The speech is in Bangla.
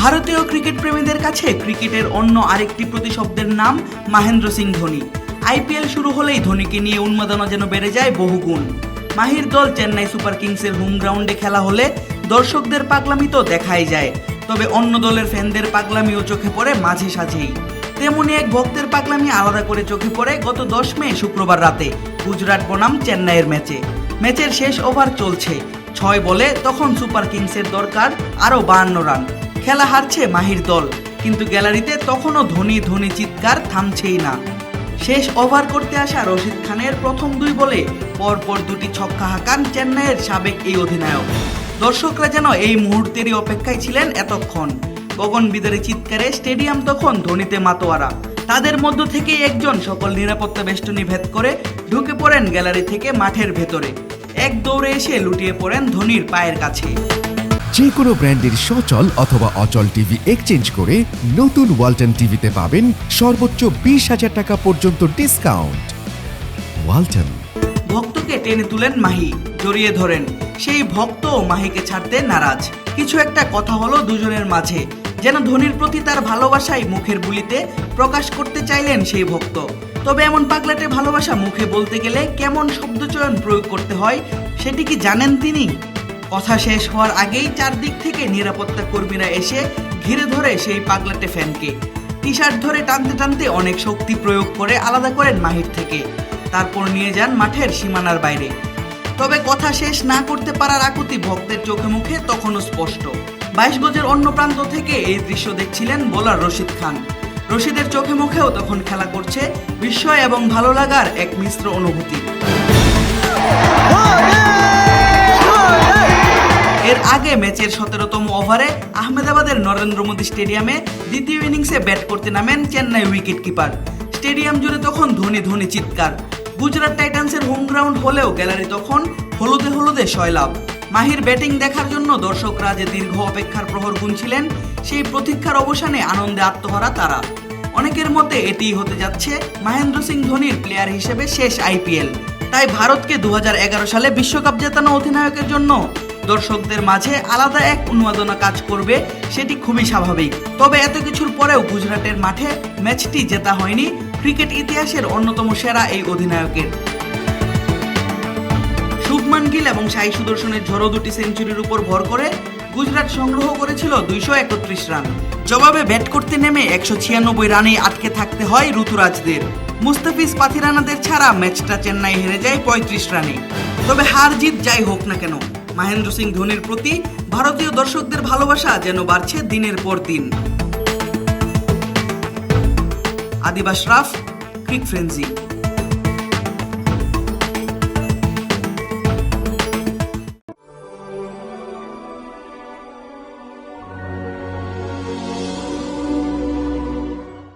ভারতীয় ক্রিকেট প্রেমীদের কাছে ক্রিকেটের অন্য আরেকটি প্রতিশব্দের নাম মহেন্দ্র সিং ধোনি। আইপিএল শুরু হলেই ধোনিকে নিয়ে উন্মাদনা যেন বেড়ে যায় বহুগুণ মাহির দল চেন্নাই সুপার কিংসের হোম গ্রাউন্ডে খেলা হলে দর্শকদের পাগলামি তো দেখাই যায়, তবে অন্য দলের ফ্যানদের পাগলামিও চোখে পড়ে মাঝে সাঝেই। তেমনি এক ভক্তের পাগলামি আলাদা করে চোখে পড়ে গত দশ মে, শুক্রবার রাতে গুজরাট বনাম চেন্নাইয়ের ম্যাচে। ম্যাচের শেষ ওভার চলছে, ছয় বলে তখন সুপার কিংসের দরকার আরও বাহান্ন রান। খেলা হারছে মাহির দল, কিন্তু গ্যালারিতে তখনও ধনী ধোনি চিৎকার থামছেই না। শেষ ওভার করতে আসা রশিদ খানের প্রথম দুই বলে পরপর দুটি ছক্কা হাঁকান চেন্নাইয়ের সাবেক এই অধিনায়ক। দর্শকরা যেন এই মুহূর্তেরই অপেক্ষায় ছিলেন এতক্ষণ। গগন বিদারে চিৎকারে স্টেডিয়াম তখন ধোনিতে মাতোয়ারা। তাদের মধ্য থেকে একজন সকল নিরাপত্তা বেষ্টনী ভেদ করে ঢুকে পড়েন গ্যালারি থেকে মাঠের ভেতরে। এক দৌড়ে এসে লুটিয়ে পড়েন ধোনির পায়ের কাছে। যে কোনো ব্র্যান্ডের সচল অথবা অচল টিভি এক্সচেঞ্জ করে নতুন ওয়ালটন টিভিতে পাবেন সর্বোচ্চ বিশ হাজার টাকা পর্যন্ত ডিসকাউন্ট ওয়ালটন। ভক্তকে টেনে তুলেন মাহি, জড়িয়ে ধরেন। সেই ভক্ত মাহিকে ছাড়তে নারাজ। কিছু একটা কথা হলো দুজনের মাঝে। যেন ধোনির প্রতি তার ভালোবাসাই মুখের বুলিতে প্রকাশ করতে চাইলেন সেই ভক্ত। তবে এমন পাগলাটে ভালোবাসা মুখে বলতে গেলে কেমন শব্দচয়ন প্রয়োগ করতে হয়, সেটি কি জানেন তিনি? কথা শেষ হওয়ার আগেই চারদিক থেকে নিরাপত্তা কর্মীরা এসে ঘিরে ধরে সেই পাগলাটে ফ্যানকে। টি শার্ট ধরে টানতে টানতে অনেক শক্তি প্রয়োগ করে আলাদা করেন মাহির থেকে। তারপর নিয়ে যান মাঠের সীমানার বাইরে। তবে কথা শেষ না করতে পারার আকুতি ভক্তের চোখে মুখে তখনও স্পষ্ট। বাইশ গজের অন্য প্রান্ত থেকে এই দৃশ্য দেখছিলেন বোলার রশিদ খান। রশিদের চোখে মুখেও তখন খেলা করছে বিস্ময় এবং ভালো লাগার এক মিশ্র অনুভূতি। এর আগে ম্যাচের সতেরোতম ওভারে আহমেদাবাদের নরেন্দ্র মোদী স্টেডিয়ামে দ্বিতীয় ইনিংসে ব্যাট করতে নামেন চেন্নাই উইকেট কিপার স্টেডিয়াম জুড়ে তখন ধোনি ধোনি চিৎকার। গুজরাট টাইটান্সের হোম গ্রাউন্ড হলেও গ্যালারি তখন হলুদে হলুদে সয়লাভ। মাহির ব্যাটিং দেখার জন্য দর্শকরা যে দীর্ঘ অপেক্ষার প্রহর গুনছিলেন, সেই প্রতীক্ষার অবসানে আনন্দে আত্মহারা তারা। অনেকের মতে এটিই হতে যাচ্ছে মহেন্দ্র সিং ধোনির প্লেয়ার হিসেবে শেষ আইপিএল। তাই ভারতকে দু হাজার এগারো সালে বিশ্বকাপ জেতানো অধিনায়কের জন্য দর্শকদের মাঝে আলাদা এক উন্মাদনা কাজ করবে, সেটি খুবই স্বাভাবিক। তবে এত কিছুর পরেও গুজরাটের মাঠে ম্যাচটি জেতা হয়নি ক্রিকেট ইতিহাসের অন্যতম সেরা এই অধিনায়কের। শুভমান গিল এবং সাই সুদর্শনের ঝড়ো দুটি সেঞ্চুরির উপর ভর করে গুজরাট সংগ্রহ করেছিল দুইশো একত্রিশ রান। জবাবে ব্যাট করতে নেমে একশো ছিয়ানব্বই রানে আটকে থাকতে হয় ঋতুরাজদের। মুস্তাফিজ পাথিরানাদের ছাড়া ম্যাচটা চেন্নাই হেরে যায় পঁয়ত্রিশ রানে। তবে হার জিত যাই হোক না কেন মহেন্দ্র সিং ধোনির প্রতি ভারতীয় দর্শকদের ভালোবাসা যেন বাড়ছে দিনের পর দিন। আদিবাস রাফ, ক্রিক ফ্রেন্সি।